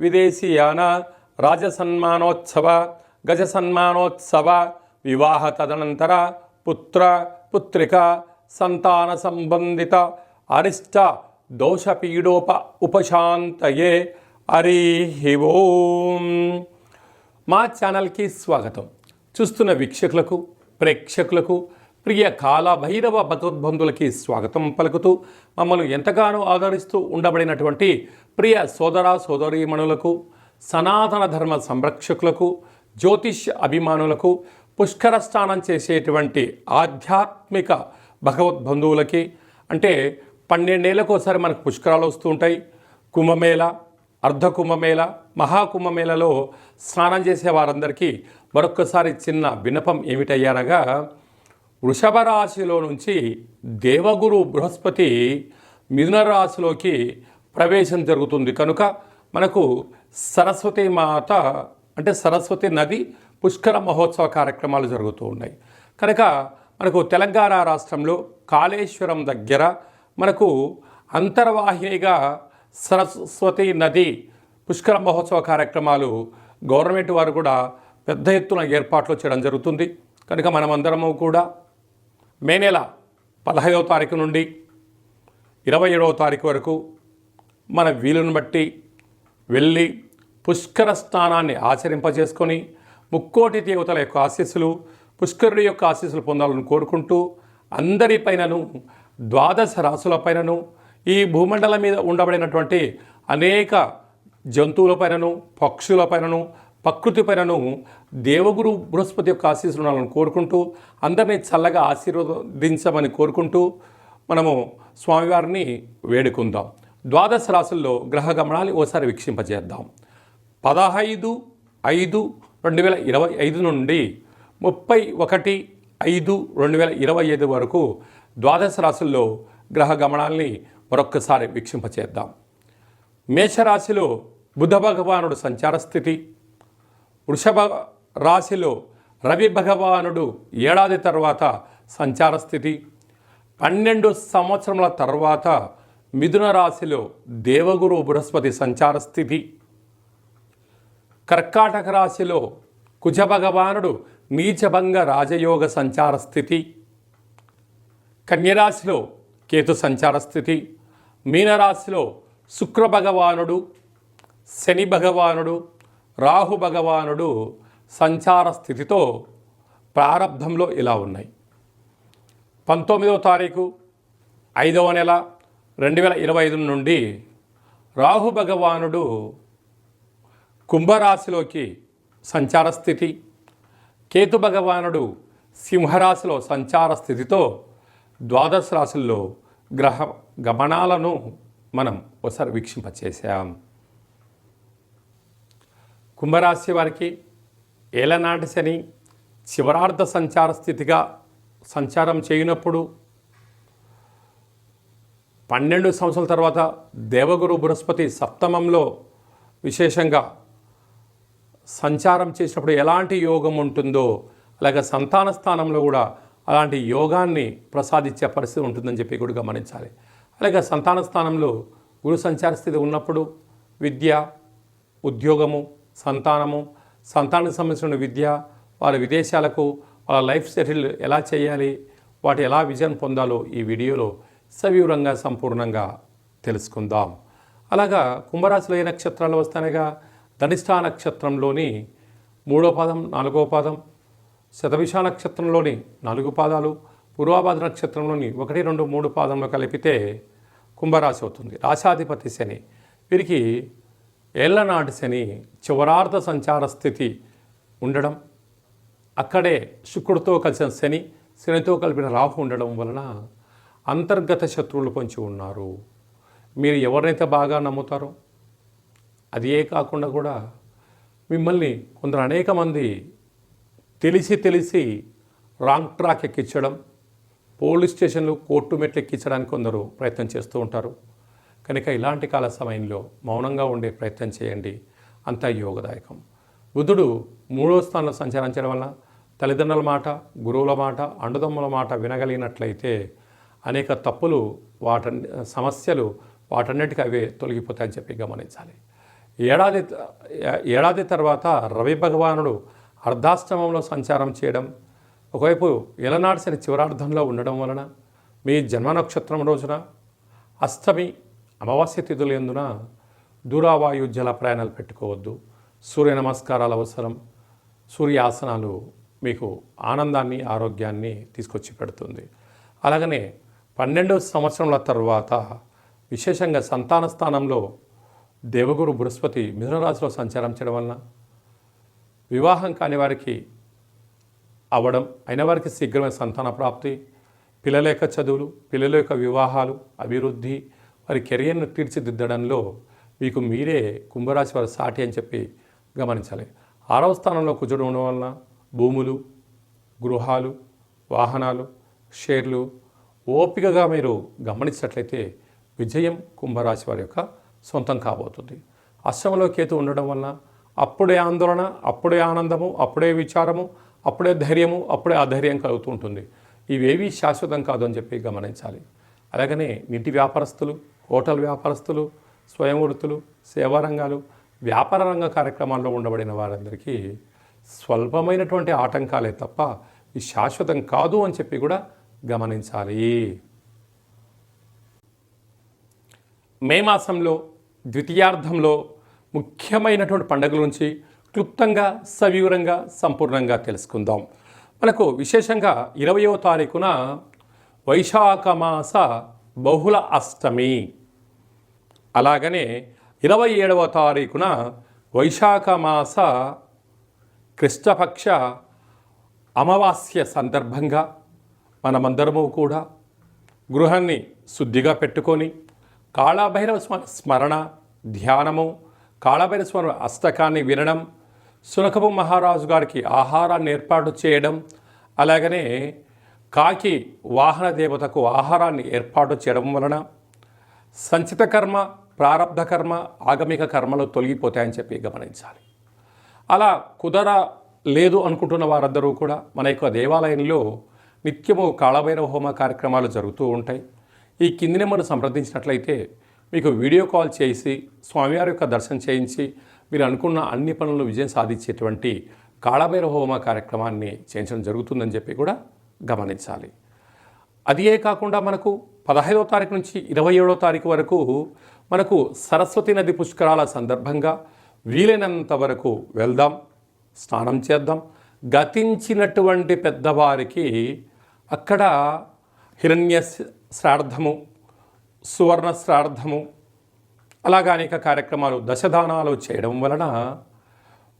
విదేశీయాన రాజసన్మానోత్సవ గజసన్మానోత్సవ వివాహ తదనంతర పుత్ర పుత్రిక సంతాన సంబంధిత అరిష్ట దోషపీడోప ఉపశాంతయే హరి ఓం. మా ఛానల్కి స్వాగతం. చూస్తున్న వీక్షకులకు ప్రేక్షకులకు ప్రియ కాల భైరవ భగవద్బంధులకి స్వాగతం పలుకుతూ మమ్మల్ని ఎంతగానో ఆదరిస్తూ ఉండబడినటువంటి ప్రియ సోదర సోదరీమణులకు సనాతన ధర్మ సంరక్షకులకు జ్యోతిష్ అభిమానులకు పుష్కర స్నానం చేసేటువంటి ఆధ్యాత్మిక భగవద్బంధువులకి అంటే పన్నెండేళ్ళకోసారి ఒకసారి మనకు పుష్కరాలు వస్తూ ఉంటాయి. కుంభమేళ అర్ధ కుంభమేళ మహాకుంభమేళలో స్నానం చేసే వారందరికీ మరొక్కసారి చిన్న వినపం ఏమిటయ్యారగా వృషభ రాశిలో నుంచి దేవగురు బృహస్పతి మిథున రాశిలోకి ప్రవేశం జరుగుతుంది. కనుక మనకు సరస్వతి మాత అంటే సరస్వతి నది పుష్కర మహోత్సవ కార్యక్రమాలు జరుగుతూ ఉన్నాయి. కనుక మనకు తెలంగాణ రాష్ట్రంలో కాళేశ్వరం దగ్గర మనకు అంతర్వాహినిగా సరస్వతి నది పుష్కర మహోత్సవ కార్యక్రమాలు గవర్నమెంట్ వారు కూడా పెద్ద ఎత్తున ఏర్పాట్లు చేయడం జరుగుతుంది. కనుక మనమందరము కూడా మే నెల పదహైదవ తారీఖు నుండి ఇరవై ఏడవ తారీఖు వరకు మన వీలును బట్టి వెళ్ళి పుష్కర స్నానాన్ని ఆచరింపజేసుకొని ముక్కోటి దేవతల యొక్క ఆశీస్సులు పుష్కరుడి యొక్క ఆశీస్సులు పొందాలని కోరుకుంటూ అందరిపైనను ద్వాదశ రాసులపైనను ఈ భూమండలం మీద ఉండబడినటువంటి అనేక జంతువులపైనను పక్షులపైనను ప్రకృతిపైనను దేవగురు బృహస్పతి యొక్క ఆశీస్సులు ఉండాలని కోరుకుంటూ అందరినీ చల్లగా ఆశీర్వదించమని కోరుకుంటూ మనము స్వామివారిని వేడుకుందాం. ద్వాదశ రాశుల్లో గ్రహ గమనాలు ఓసారి వీక్షింపజేద్దాం. పదహైదు ఐదు రెండు వేల ఇరవై ఐదు నుండి ముప్పై ఒకటి ఐదు రెండు వేల ఇరవై ఐదు వరకు ద్వాదశ రాశుల్లో గ్రహ గమనాల్ని మరొక్కసారి వీక్షింపచేద్దాం. మేషరాశిలో బుధ భగవానుడు సంచార స్థితి వృషభ రాశిలో రవి భగవానుడు ఏడాది తర్వాత సంచార స్థితి పన్నెండు సంవత్సరముల తర్వాత మిథున రాశిలో దేవగురు బృహస్పతి సంచార స్థితి. కర్కాటక రాశిలో కుజ భగవానుడు నీచభంగ రాజయోగ సంచార స్థితి. కన్యరాశిలో కేతు సంచార స్థితి. మీనరాశిలో శుక్ర భగవానుడు శని భగవానుడు రాహు భగవానుడు సంచార స్థితితో ప్రారంభంలో ఇలా ఉన్నాయి. పంతొమ్మిదవ తారీఖు ఐదవ నెల రెండు వేల ఇరవై ఐదు నుండి రాహు భగవానుడు కుంభరాశిలోకి సంచార స్థితి కేతు భగవానుడు సింహరాశిలో సంచార స్థితితో ద్వాదశ రాశుల్లో గ్రహ గమనాలను మనం ఒకసారి వీక్షింపచేసాం కుంభరాశి వారికి ఏలనాటి శని చివరార్థ సంచార స్థితిగా సంచారం చేయనప్పుడు పన్నెండు సంవత్సరాల తర్వాత దేవగురు బృహస్పతి సప్తమంలో విశేషంగా సంచారం చేసినప్పుడు ఎలాంటి యోగం ఉంటుందో అలాగే సంతాన స్థానంలో కూడా అలాంటి యోగాన్ని ప్రసాదించే పరిస్థితి ఉంటుందని చెప్పి కూడా గమనించాలి. అలాగే సంతాన స్థానంలో గురు సంచార స్థితి ఉన్నప్పుడు విద్య ఉద్యోగము సంతానము సంతానానికి సంబంధించిన విద్య వారి విదేశాలకు వాళ్ళ లైఫ్ సెటిల్ ఎలా చేయాలి వాటి ఎలా విజయం పొందాలో ఈ వీడియోలో సవివరంగా సంపూర్ణంగా తెలుసుకుందాం. అలాగా కుంభరాశిలో ఏ నక్షత్రాలు వస్తానగా ధనిష్ఠా నక్షత్రంలోని మూడో పాదం నాలుగో పాదం శతభిష నక్షత్రంలోని నాలుగు పాదాలు పూర్వాభాద నక్షత్రంలోని ఒకటి రెండు మూడు పాదంలో కలిపితే కుంభరాశి అవుతుంది. రాశాధిపతి శని. వీరికి ఏళ్ళనాటి శని చివరార్థ సంచార స్థితి ఉండడం అక్కడే శుక్రుడితో కలిసిన శని శనితో కలిపిన రాహు ఉండడం వలన అంతర్గత శత్రువులు పొంచి ఉన్నారు. మీరు ఎవరినైతే బాగా నమ్ముతారో అదే కాకుండా కూడా మిమ్మల్ని కొందరు అనేక మంది తెలిసి తెలిసి రాంగ్ ట్రాక్ ఎక్కించడం పోలీస్ స్టేషన్లు కోర్టు మెట్లు ఎక్కించడానికి కొందరు ప్రయత్నం చేస్తూ ఉంటారు. కనుక ఇలాంటి కాల సమయంలో మౌనంగా ఉండే ప్రయత్నం చేయండి. అంతా యోగదాయకం. బుద్ధుడు మూడో స్థానంలో సంచరించడం వల్ల తల్లిదండ్రుల మాట గురువుల మాట అండదమ్ముల మాట వినగలిగినట్లయితే అనేక తప్పులు వాట సమస్యలు వాటన్నిటికీ అవే తొలగిపోతాయని చెప్పి గమనించాలి. ఏడాది ఏడాది తర్వాత రవి భగవానుడు అర్ధాష్టమంలో సంచారం చేయడం ఒకవైపు ఎలనాడిసిన చివరార్థంలో ఉండడం వలన మీ జన్మ నక్షత్రం రోజున అష్టమి అమావాస్య తిథులు ఎందున దూరావాయు జల ప్రయాణాలు పెట్టుకోవద్దు. సూర్య నమస్కారాలు అవసరం. సూర్యాసనాలు మీకు ఆనందాన్ని ఆరోగ్యాన్ని తీసుకొచ్చి పెడుతుంది. అలాగనే పన్నెండు సంవత్సరముల తర్వాత విశేషంగా సంతాన స్థానంలో దేవగురు బృహస్పతి మిథునరాశిలో సంచారం చేయడం వలన వివాహం కాని వారికి అవ్వడం అయిన వారికి శీఘ్రమైన సంతాన ప్రాప్తి పిల్లల యొక్క చదువులు పిల్లల యొక్క వివాహాలు అభివృద్ధి వారి కెరియర్ను తీర్చిదిద్దడంలో మీకు మీరే కుంభరాశి వారి సాటి అని చెప్పి గమనించాలి. ఆరవ స్థానంలో కుజుడు ఉండడం వలన భూములు గృహాలు వాహనాలు షేర్లు ఓపికగా మీరు గమనించినట్లయితే విజయం కుంభరాశి వారి యొక్క సొంతం కాబోతుంది. అష్టంలో కేతు ఉండడం వలన అప్పుడే ఆందోళన అప్పుడే ఆనందము అప్పుడే విచారము అప్పుడే ధైర్యము అప్పుడే అధైర్యం కలుగుతూ ఉంటుంది. ఇవేవి శాశ్వతం కాదు అని చెప్పి గమనించాలి. అలాగనే నీటి వ్యాపారస్తులు హోటల్ వ్యాపారస్తులు స్వయం వృత్తులు సేవా రంగాలు వ్యాపార రంగ కార్యక్రమాల్లో ఉండబడిన వారందరికీ స్వల్పమైనటువంటి ఆటంకాలే తప్ప ఇది శాశ్వతం కాదు అని చెప్పి కూడా గమనించాలి. మే మాసంలో ద్వితీయార్థంలో ముఖ్యమైనటువంటి పండుగల నుంచి క్లుప్తంగా సవివరంగా సంపూర్ణంగా తెలుసుకుందాం. మనకు విశేషంగా ఇరవయో తారీఖున వైశాఖ మాస బహుళ అష్టమి. అలాగనే ఇరవై ఏడవ తారీఖున వైశాఖ మాస కృష్ణపక్ష అమావాస్య సందర్భంగా మనమందరము కూడా గృహాన్ని శుద్ధిగా పెట్టుకొని కాళభైరవ స్మ స్మరణ ధ్యానము కాళభైరవ స్మరణ అష్టకాన్ని వినడం సునకపు మహారాజు గారికి ఆహారాన్ని ఏర్పాటు చేయడం అలాగనే కాకి వాహన దేవతకు ఆహారాన్ని ఏర్పాటు చేయడం వలన సంచిత కర్మ ప్రారంధ కర్మ ఆగమిక కర్మలు తొలగిపోతాయని చెప్పి గమనించాలి. అలా కుదర లేదు అనుకుంటున్న వారందరూ కూడా మన యొక్క దేవాలయంలో నిత్యము కాళభైరవ హోమ కార్యక్రమాలు జరుగుతూ ఉంటాయి. ఈ కింది నెంబర్ సంప్రదించినట్లయితే మీకు వీడియో కాల్ చేసి స్వామివారి యొక్క దర్శనం చేయించి మీరు అనుకున్న అన్ని పనులు విజయం సాధించేటువంటి కాళభైరవ హోమ కార్యక్రమాన్ని చేయించడం జరుగుతుందని చెప్పి కూడా గమనించాలి. అదియే కాకుండా మనకు పదహైదవ తారీఖు నుంచి ఇరవై ఏడవ తారీఖు వరకు మనకు సరస్వతి నది పుష్కరాల సందర్భంగా వీలైనంత వరకు వెళ్దాం స్నానం చేద్దాం. గతించినటువంటి పెద్దవారికి అక్కడ హిరణ్య శ్రాద్ధము సువర్ణ శ్రాద్ధము అలాగా అనేక కార్యక్రమాలు దశదానాలు చేయడం వలన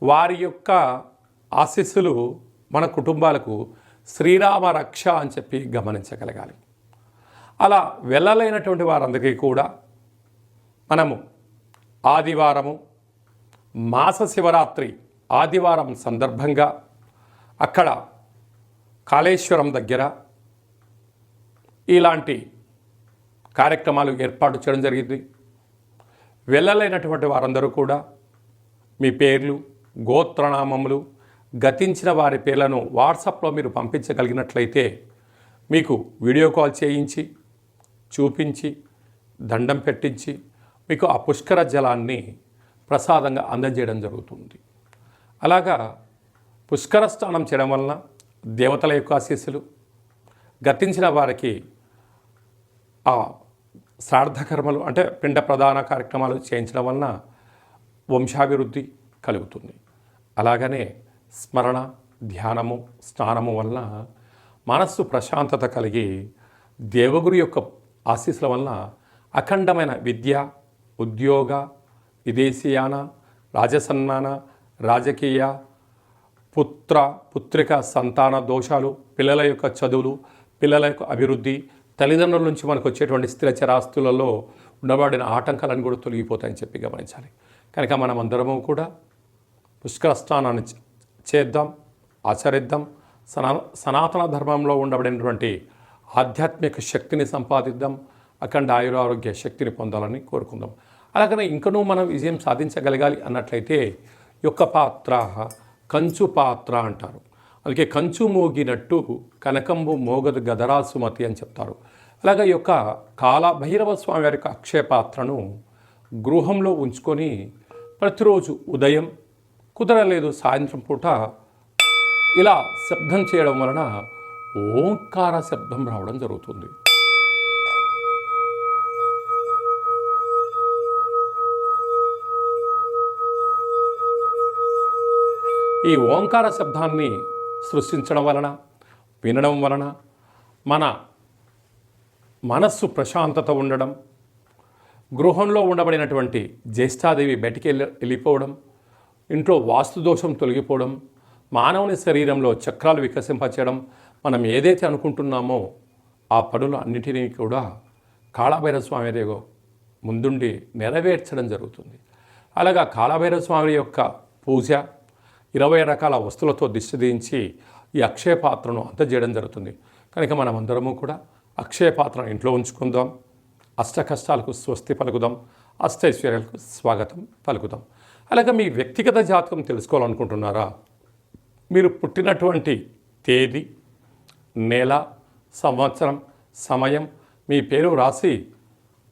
వారి యొక్క ఆశీస్సులు మన కుటుంబాలకు శ్రీరామ రక్ష అని చెప్పి గమనించగలగాలి. అలా వెళ్ళలేనటువంటి వారందరికీ కూడా మనము ఆదివారము మాస శివరాత్రి ఆదివారం సందర్భంగా అక్కడ కాళేశ్వరం దగ్గర ఇలాంటి కార్యక్రమాలు ఏర్పాటు చేయడం జరిగింది. వెళ్ళలేనటువంటి వారందరూ కూడా మీ పేర్లు గోత్రనామములు గతించిన వారి పేర్లను వాట్సాప్లో మీరు పంపించగలిగినట్లయితే మీకు వీడియో కాల్ చేయించి చూపించి దండం పెట్టించి మీకు ఆ పుష్కర జలాన్ని ప్రసాదంగా అందజేయడం జరుగుతుంది. అలాగా పుష్కర స్నానం చేయడం వలన దేవతల యొక్క ఆశీస్సులు గతించిన వారికి ఆ శ్రార్థకర్మలు అంటే పిండ ప్రధాన కార్యక్రమాలు చేయించడం వలన వంశాభివృద్ధి కలుగుతుంది. అలాగనే స్మరణ ధ్యానము స్నానము వలన మనస్సు ప్రశాంతత కలిగి దేవగురు యొక్క ఆశీస్సుల వలన అఖండమైన విద్య ఉద్యోగ విదేశీయాన రాజసన్మాన రాజకీయ పుత్ర పుత్రిక సంతాన దోషాలు పిల్లల యొక్క చదువులు పిల్లల యొక్క అభివృద్ధి తల్లిదండ్రుల నుంచి మనకు వచ్చేటువంటి స్థిర చరాస్తులలో ఉండబడిన ఆటంకాలను కూడా తొలగిపోతాయని చెప్పి గమనించాలి. కనుక మనం అందరము కూడా పుష్కర స్నానాన్ని చేద్దాం ఆచరిద్దాం. సనా సనాతన ధర్మంలో ఉండబడినటువంటి ఆధ్యాత్మిక శక్తిని సంపాదిద్దాం అఖండ ఆయురారోగ్య శక్తిని పొందాలని కోరుకుందాం. అలాగనే ఇంకనూ మనం విజయం సాధించగలగాలి అన్నట్లయితే యొక్క పాత్ర కంచు పాత్ర అంటారు. అలాగే కంచు మోగినట్టు కనకంబు మోగదు గదరా సుమతి అని చెప్తారు. అలాగే ఈ యొక్క కాల భైరవ స్వామి వారి యొక్క అక్షయ పాత్రను గృహంలో ఉంచుకొని ప్రతిరోజు ఉదయం కుదరలేదు సాయంత్రం పూట ఇలా శబ్దం చేయడం వలన ఓంకార శబ్దం రావడం జరుగుతుంది. ఈ ఓంకార శబ్దాన్ని సృష్టించడం వలన వినడం వలన మన మనస్సు ప్రశాంతత ఉండడం గృహంలో ఉండబడినటువంటి జ్యేష్ఠాదేవి బయటికి వెళ్ళి వెళ్ళిపోవడం ఇంట్లో వాస్తు దోషం తొలగిపోవడం మానవుని శరీరంలో చక్రాలు వికసింపచేయడం మనం ఏదైతే అనుకుంటున్నామో ఆ పనులు అన్నిటినీ కూడా కాళభైరవ స్వామి ముందుండి నెరవేర్చడం జరుగుతుంది. అలాగా కాళభైరవ స్వామి యొక్క పూజ ఇరవై రకాల వస్తువులతో దిష్టి దించి ఈ అక్షయ పాత్రను అందజేయడం జరుగుతుంది. కనుక మనం అందరము కూడా అక్షయ పాత్రను ఇంట్లో ఉంచుకుందాం. అష్ట కష్టాలకు స్వస్తి పలుకుదాం. అష్టైశ్వర్యాలకు స్వాగతం పలుకుదాం. అలాగే మీ వ్యక్తిగత జాతకం తెలుసుకోవాలనుకుంటున్నారా? మీరు పుట్టినటువంటి తేదీ నెల సంవత్సరం సమయం మీ పేరు రాసి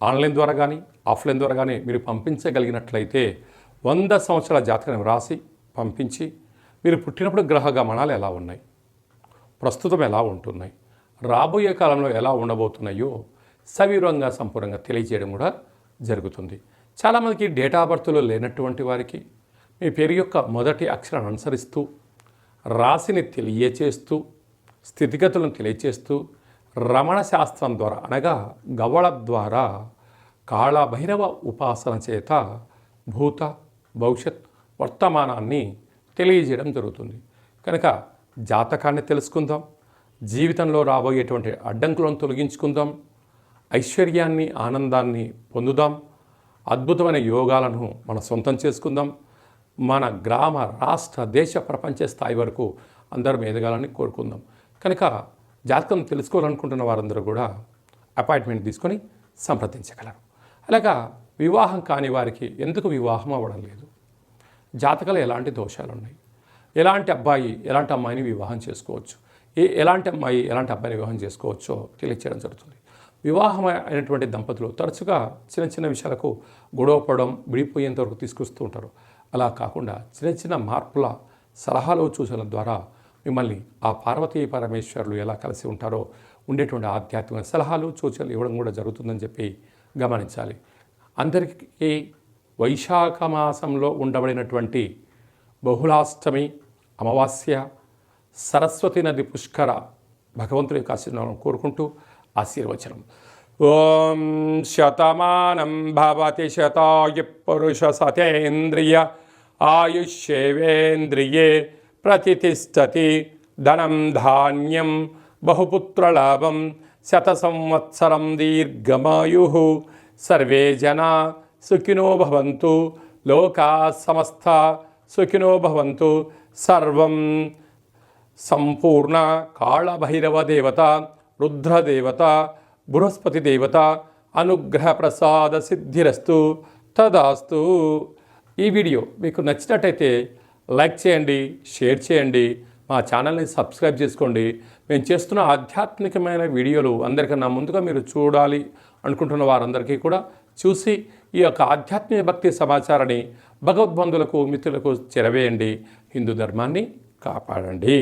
ఆన్లైన్ ద్వారా కానీ ఆఫ్లైన్ ద్వారా కానీ మీరు పంపించగలిగినట్లయితే వంద సంవత్సరాల జాతకాన్ని రాసి పంపించి మీరు పుట్టినప్పుడు గ్రహ గమనాలు ఎలా ఉన్నాయి? ప్రస్తుతం ఎలా ఉంటున్నాయి? రాబోయే కాలంలో ఎలా ఉండబోతున్నాయో సవివరంగా సంపూర్ణంగా తెలియజేయడం కూడా జరుగుతుంది. చాలామందికి డేటా బర్త్లో లేనటువంటి వారికి మీ పేరు యొక్క మొదటి అక్షరాన్ని అనుసరిస్తూ రాశిని తెలియచేస్తూ స్థితిగతులను తెలియచేస్తూ రమణ శాస్త్రం ద్వారా అనగా గవళ ద్వారా కాళభైరవ ఉపాసన చేత భూత భవిష్యత్ వర్తమానాన్ని తెలియజేయడం జరుగుతుంది. కనుక జాతకాన్ని తెలుసుకుందాం జీవితంలో రాబోయేటువంటి అడ్డంకులను తొలగించుకుందాం ఐశ్వర్యాన్ని ఆనందాన్ని పొందుదాం అద్భుతమైన యోగాలను మన సొంతం చేసుకుందాం మన గ్రామ రాష్ట్ర దేశ ప్రపంచ స్థాయి వరకు అందరం ఎదగాలని కోరుకుందాం. కనుక జాతకం తెలుసుకోవాలనుకుంటున్న వారందరూ కూడా అపాయింట్మెంట్ తీసుకొని సంప్రదించగలరు. అలాగా వివాహం కాని వారికి ఎందుకు వివాహం అవ్వడం లేదు? జాతకాలు ఎలాంటి దోషాలు ఉన్నాయి ఎలాంటి అబ్బాయి ఎలాంటి అమ్మాయిని వివాహం చేసుకోవచ్చు? ఏ ఎలాంటి అమ్మాయి ఎలాంటి అబ్బాయిని వివాహం చేసుకోవచ్చో తెలియచేయడం జరుగుతుంది. వివాహం అయినటువంటి దంపతులు తరచుగా చిన్న చిన్న విషయాలకు గొడవపడడం విడిపోయేంత వరకు తీసుకొస్తూ ఉంటారు. అలా కాకుండా చిన్న చిన్న మార్పుల సలహాలు సూచనల ద్వారా మిమ్మల్ని ఆ పార్వతీ పరమేశ్వరులు ఎలా కలిసి ఉంటారో ఉండేటువంటి ఆధ్యాత్మిక సలహాలు సూచనలు ఇవ్వడం కూడా జరుగుతుందని చెప్పి గమనించాలి. అందరికీ వైశాఖ మాసంలో ఉండబడినటువంటి బహుళాష్టమి అమావాస్య సరస్వతి నది పుష్కర భగవంతుడి యొక్క ఆశీర్వాదం కోరుకుంటూ ఆశీర్వచనం. ఓం శతమానం భవతి శతాయు పురుష సతేంద్రియ ఆయుష్యేవేంద్రియే ప్రతిష్టతి ధనం ధాన్యం బహుపుత్రలాభం శత సంవత్సరం దీర్ఘమాయు సర్వే జనా సుఖినో భవంతు లోకా సమస్త సుఖినో భవంతు సర్వం సంపూర్ణ కాళభైరవ దేవత రుద్రదేవత బృహస్పతి దేవత అనుగ్రహ ప్రసాద సిద్ధిరస్తు తదాస్తు ఈ వీడియో మీకు నచ్చినట్టయితే లైక్ చేయండి షేర్ చేయండి మా ఛానల్ని సబ్స్క్రైబ్ చేసుకోండి. మేము చేస్తున్న ఆధ్యాత్మికమైన వీడియోలు అందరికన్నా ముందుగా మీరు చూడాలి అనుకుంటున్న వారందరికీ కూడా చూసి ఈ యొక్క ఆధ్యాత్మిక భక్తి సమాచారాన్ని భగవద్బంధులకు మిత్రులకు చెరవేయండి. హిందూ ధర్మాన్ని కాపాడండి.